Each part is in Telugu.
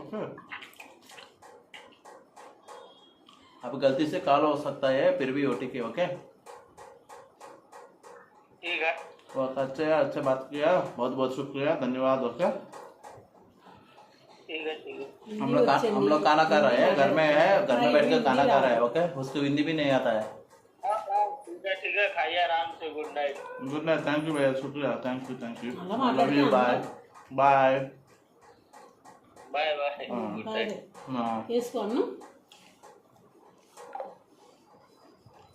ओके अब गलती से कॉल हो सकता है फिर भी ओटीपी ओके ठीक है। बहुत अच्छे अच्छे बात किया बहुत बहुत शुक्रिया धन्यवाद ओके हम लोग हम लोग खाना खा रहे हैं घर में है घर में बैठ कर खाना खा रहे हैं ओके उसको हिंदी भी नहीं आता है। हाँ, हाँ, ठीक है खाइए आराम से good night good night thank you भैया शुक्रिया thank you thank you love you bye bye bye bye. Good night వేసుకోను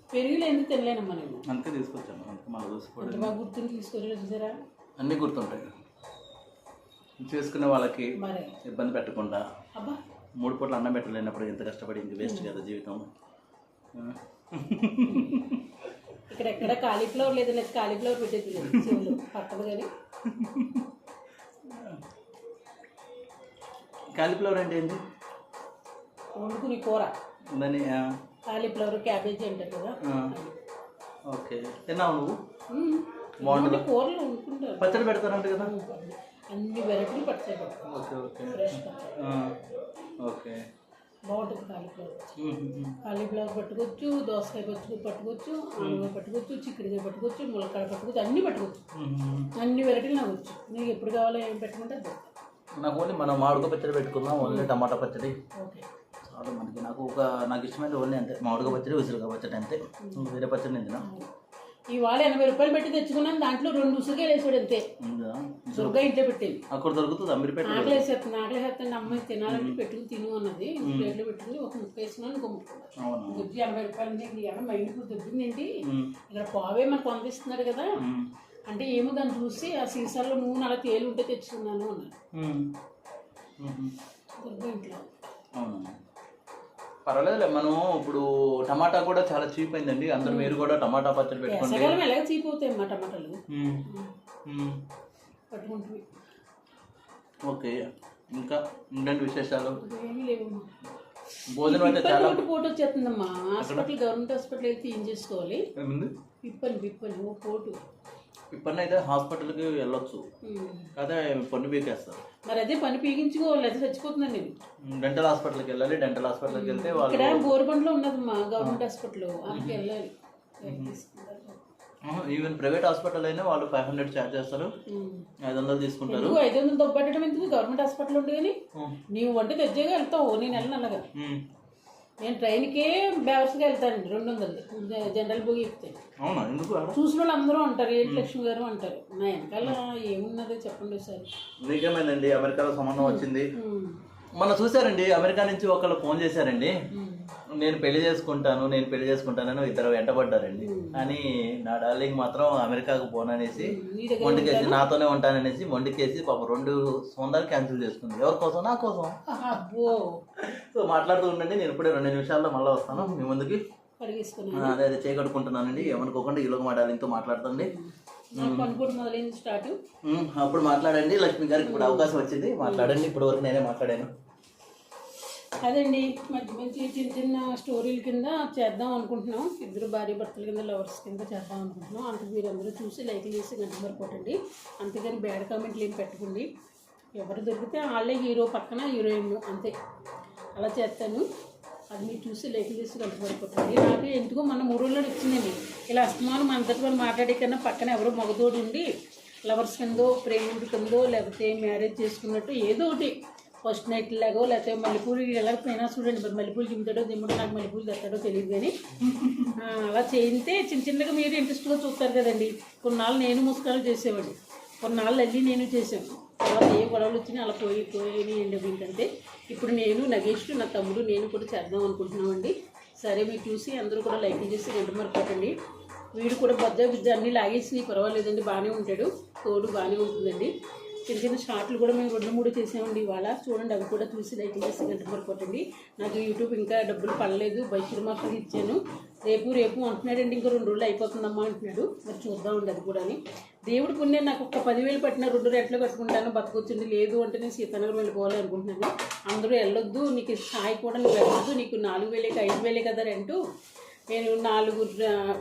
పెరుగులు ఎందుకు తినలేనమ్మా నేను? అంతే తీసుకొచ్చాను. అంతే మళ్ళీ చూసుకోవడం బాగా గుర్తుని తీసుకొచ్చాడు చూసారా? అన్నీ గుర్తుంటాయి. చేసుకునే వాళ్ళకి ఇబ్బంది పెట్టకుండా మూడు పూట్ల అన్నం పెట్టలేనప్పుడు ఎంత కష్టపడి ఇంక వేస్ట్ కదా జీవితం. ఇక్కడ ఎక్కడ కాలీఫ్లవర్ లేదు లేదు కాలీఫ్లవర్ పెట్టేది లేదు. కానీ. కాలీఫ్లవర్ అంటే ఏంటి? వండుకుని కూర. దాన్ని ఆ, కాలీఫ్లవర్ క్యాబేజీ అంటారు కదా. ఓకే. తిన్నావు నువ్వు. బాగుంటుందా? కూరలు వండుకుంటారు. పచ్చడి పెడతారంట కదా. అన్ని వెరైటీలు పడతాయి పడతాయి ఓకే ఓకే. ఫ్రెష్ పచ్చడి. ఓకే. బాగుంటుంది కాలీఫ్లవర్. కాలీఫ్లవర్ పట్టుకోవచ్చు దోసకాయ పట్టుకు పట్టుకోవచ్చు ఆలుగడ్డ పట్టుకోవచ్చు చిక్కుడుకాయ పట్టుకోవచ్చు ములక్కాడ పట్టుకోవచ్చు అన్నీ పట్టుకోవచ్చు. అన్ని వెరైటీలు నాకు వచ్చు నీకు ఎప్పుడు కావాలో ఏం పెట్టుకుంటే. నాకు ఓన్లీ మనం మామిడికాయ పచ్చడి పెట్టుకుందాం ఓన్లీ టమాటా పచ్చడి. చాలు మనకి నాకు ఒక నాకు ఇష్టమైన ఓన్లీ అంతే. మామిడికాయ పచ్చడి ఉసిరికాయ పచ్చడి అంతే. వేరే పచ్చడి నేను తినా ఇవాళ ఎనభై రూపాయలు పెట్టి తెచ్చుకున్నాను దాంట్లో రెండు ఉసురుగా వేసాడు అంతే? దుర్గా ఇంట్లో పెట్టింది. అక్కడ దొరుకుతుంది? ఆకలి వేసేస్తుంది ఆకలి వేస్తుంది అమ్మాయి తినాలంటే పెట్టుకుని తిను అన్నది. ప్లేట్లో పెట్టుకుని ఒక ముక్క వేసినాను ఇంకో ముక్క గుజ్జి ఎనభై రూపాయలు ఉంది ఎనభై మైండ్కి దొబ్బింది ఏంటి ఇక్కడ పావే మనకు పంపిస్తున్నాడు కదా. అంటే ఏమో దాన్ని చూసి ఆ సీసాల్లో నూనె అలా తేలి ఉంటే తెచ్చుకున్నాను అన్నాడు. దుర్గా ఇంట్లో. అవునా పర్వాలేదులే మనం ఇప్పుడు టమాటా కూడా చాలా చీప్ అయిందండి. అందరూ మీరు కూడా టమాటా పచ్చడి పెట్టుకోండి. వేసవికాలం ఎలాగ చీపోతాయి అమ్మా టమాటాలు. పట్టుకుంటుంది ఓకే ఇంకా ఇంకేంటి విశేషాలు? ఏమీ లేవమ్మా. భోజనం అయితే చాలా పోటు వచ్చేస్తుందమ్మా. హాస్పిటల్ గవర్నమెంట్ హాస్పిటల్ అయితే ఏం చేసుకోవాలి? ఏముంది పిప్పని పిప్పని ఓ పోటు. ఇప్పటి అయితే హాస్పిటల్కి వెళ్ళొచ్చు. అదే పన్ను పీకేస్తారు. మరి అదే పని పీగించుకోవాలి అది చచ్చిపోతున్నాను నేను డెంటల్ హాస్పిటల్కి వెళ్ళాలి డెంటల్ హాస్పిటల్కి వెళ్తే వాళ్ళు ఇక్కడ బోరుబండ్లో ఉన్నదమ్మా గవర్నమెంట్ హాస్పిటల్. అక్కడికి వెళ్ళాలి. ఈవెన్ ప్రైవేట్ హాస్పిటల్ అయినా వాళ్ళు ఫైవ్ హండ్రెడ్ ఛార్జ్ చేస్తారు. ఐదు వందలు తీసుకుంటారు. ఐదు వందలు దొబ్బెట్టడం ఎందుకు? గవర్నమెంట్ హాస్పిటల్ ఉండి కానీ నీవు వంట తెచ్చేగా వెళ్తావు నేను వెళ్ళను అలాగా. నేను ట్రైన్కే బేవర్స్గా వెళ్తానండి రెండు వందలు జనరల్ బోగి ఎక్కితే అవునా? ఎందుకు ఆడ? చూసిన వాళ్ళు అందరూ అంటారు ఏంటి లక్ష్మి గారు అంటారు. నా వెనకాల ఏమున్నదో చెప్పండి ఒకసారి. నిజమేనండి అమెరికాలో సంబంధం వచ్చింది. మొన్న చూసారండి అమెరికా నుంచి ఒకళ్ళు ఫోన్ చేశారండి. నేను పెళ్ళి చేసుకుంటాను నేను పెళ్ళి చేసుకుంటానని ఇద్దరు వెంటబడ్డారండి. కానీ నా డార్లింగ్ మాత్రం అమెరికాకు పోననేసి మొండికేసి నాతోనే ఉంటాననేసి మొండికేసి పాప రెండు సొందాలు క్యాన్సిల్ చేసుకుంది. ఎవరి కోసం? నా కోసం. సో మాట్లాడుతూ ఉండండి నేను ఇప్పుడే రెండు నిమిషాల్లో మళ్ళీ వస్తాను. మీ ముందుకి. అదే అదే చేయగడుకుంటున్నానండి ఏమనుకోకుండా ఈలోకి మా డార్లింగ్తో మాట్లాడుతుంది అప్పుడు మాట్లాడండి. లక్ష్మి గారికి ఇప్పుడు అవకాశం వచ్చింది. మాట్లాడండి. ఇప్పటి వరకు నేనే మాట్లాడాను. అదండి మంచి మంచి చిన్న చిన్న స్టోరీల కింద చేద్దాం అనుకుంటున్నాం. ఇద్దరు భార్య భర్తల కింద లవర్స్ కింద చేద్దాం అనుకుంటున్నాం. అంత మీరందరూ చూసి లైక్ చేసి గంట వరకు కొట్టండి. అంతేగాని బ్యాడ్ కామెంట్లు ఏం పెట్టకండి. ఎవరు దొరికితే వాళ్ళే హీరో పక్కన హీరోయిన్ అంతే. అలా చేస్తాను. అది మీరు చూసి లైక్ చేసి గంట వరకు కొట్టండి. నాకు ఎందుకో మన మూడు రోజుల్లో వచ్చిందండి. ఇలా అస్తమానం అంతటి వాళ్ళు మాట్లాడే కన్నా పక్కన ఎవరో మగతోడు ఉండి లవర్స్ కిందో ప్రేమికుడి కిందో లేకపోతే మ్యారేజ్ చేసుకున్నట్టు ఏదో ఒకటి ఫస్ట్ నైట్ లాగో లేకపోతే మల్లెపూలు ఎలా చూడండి మరి మల్లెపూలు దింపుతాడో దిమ్ముడో నాకు మల్లెపూలు తెస్తాడో తెలియదు కానీ అలా చేయితే చిన్న చిన్నగా మీరు ఇంట్రెస్ట్గా చూస్తారు కదండి. కొన్నాళ్ళు నేను ముస్కాలు చేసేవాడిని. కొన్నాళ్ళు అల్లి నేను చేసాను తర్వాత ఏ గొడవలు వచ్చినా అలా పోయి పోయి ఏంటంటే ఇప్పుడు నేను నగేష్ నా తమ్ముడు నేను కూడా చేద్దాం అనుకుంటున్నామండి. సరే మీరు చూసి అందరూ కూడా లైక్ చేసి రెండు మరి పెట్టండి. వీడు కూడా బద్ద బిద్ద అన్నీ లాగేసి పర్వాలేదండి బాగానే ఉంటాడు. తోడు బాగానే ఉంటుందండి. చిన్న చిన్న షార్ట్లు కూడా మేము రెండు మూడు చేసామండి ఇవాళ. చూడండి అవి కూడా చూసి లైక్ చేసి గంట పడిపోతుంది. నాకు యూట్యూబ్ ఇంకా డబ్బులు పడలేదు బైక్ మాస్టర్కి ఇచ్చాను. రేపు రేపు అంటున్నాడండి ఇంకా రెండు రోజులు అయిపోతుందమ్మా అంటున్నాడు. మరి చూద్దామండి అది కూడా దేవుడి పుణ్యం నాకు ఒక పదివేలు పట్టిన రెండు రెట్లు కట్టుకుంటాను బతకొచ్చింది లేదు అంటే నేను సీతానగరం వెళ్ళిపోవాలి అనుకుంటున్నాను. అందరూ వెళ్ళొద్దు నీకు స్థాయి కూడా నువ్వు వెళ్ళొద్దు నీకు నాలుగు వేలేకి ఐదు వేలే కదా రెంటు నేను నాలుగు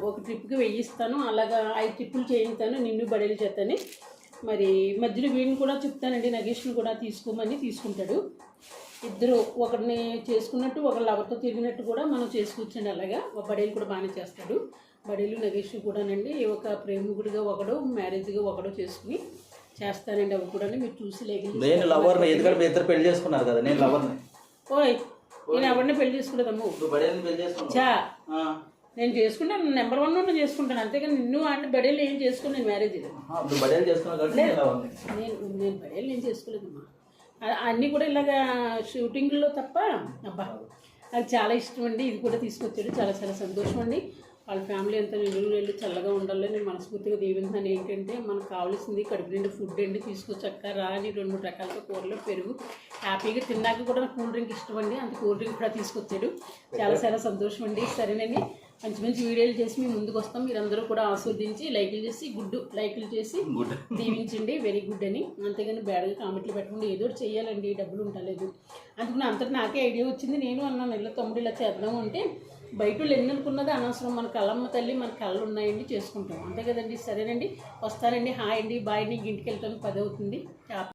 ఒక ట్రిప్కి వెయ్యిస్తాను. అలాగా ఐదు ట్రిప్పులు చేయిస్తాను నిన్ను బడేలు చేస్తాను. మరి మధ్యలో వీడిని కూడా చెప్తానండి నగేష్ని కూడా తీసుకోమని తీసుకుంటాడు. ఇద్దరు ఒకరిని చేసుకున్నట్టు ఒకళ్ళు ఎవరితో తిరిగినట్టు కూడా మనం చేసుకోవచ్చండి అలాగా. ఒక బడేలు కూడా బాగానే చేస్తాడు. బడేలు నగేష్ కూడానండి ఒక ప్రేమికుడిగా ఒకడు మ్యారేజ్గా ఒకడు చేసుకుని చేస్తానండి అవి కూడా మీరు చూసి నేను లవర్ని ఎందుకంటే మీ ఇద్దరు పెళ్ళి చేసుకున్నారు కదా నేను లవర్ని ఓయ్ నేను ఎవరిని పెళ్ళి చేసుకున్నావు. చా నేను చేసుకుంటాను నెంబర్ వన్ ఉన్న చేసుకుంటాను. అంతేగాని నిన్ను అంటే బడేలు ఏం చేసుకుని నేను మ్యారేజ్ బడేలు కాబట్టి నేను నేను పడేళ్ళు నేను చేసుకోలేదమ్మా. అన్నీ కూడా ఇలాగా షూటింగ్లో తప్ప అబ్బా నాకు చాలా ఇష్టం అండి. ఇది కూడా తీసుకొచ్చాడు. చాలా చాలా సంతోషం అండి. వాళ్ళ ఫ్యామిలీ అంతా నిండు వెళ్ళి చల్లగా ఉండాలని నేను మనస్ఫూర్తిగా దీవించాను. ఏంటంటే మనకు కావాల్సింది కడుపు నిండి ఫుడ్ అండి తీసుకొచ్చాక రాని రెండు మూడు రకాల కూరలు పెరుగు. హ్యాపీగా తిన్నాక కూడా నాకు కూల్ డ్రింక్ ఇష్టం అండి అంత కూల్ డ్రింక్ కూడా తీసుకొచ్చాడు. చాలా చాలా సంతోషం అండి సరేనండి. మంచి మంచి వీడియోలు చేసి మీ ముందుకు వస్తాం. మీరందరూ కూడా ఆస్వాదించి లైక్లు చేసి గుడ్డు లైక్లు చేసి గుడ్. దీవించండి. వెరీ గుడ్ అని. అంతేగాని బ్యాడ్గా కామెంట్లు పెట్టకుండా ఏదో చేయాలండి. డబ్బులు ఉండలేదు అందుకని అంతటి నాకే ఐడియా వచ్చింది. నేను అన్నాను ఇలా తమ్ముడు ఇలా చేద్దాం అంటే బయట వాళ్ళు ఎన్ని అనుకున్నది అనవసరం. మన కళ్ళమ్మ తల్లి మన కళ్ళు ఉన్నాయండి చేసుకుంటాం. అంతే కదండి. సరేనండి. వస్తానండి. హాయ్ అండి. బాయ్ అండి. ఇంటికి వెళ్తాను పది అవుతుంది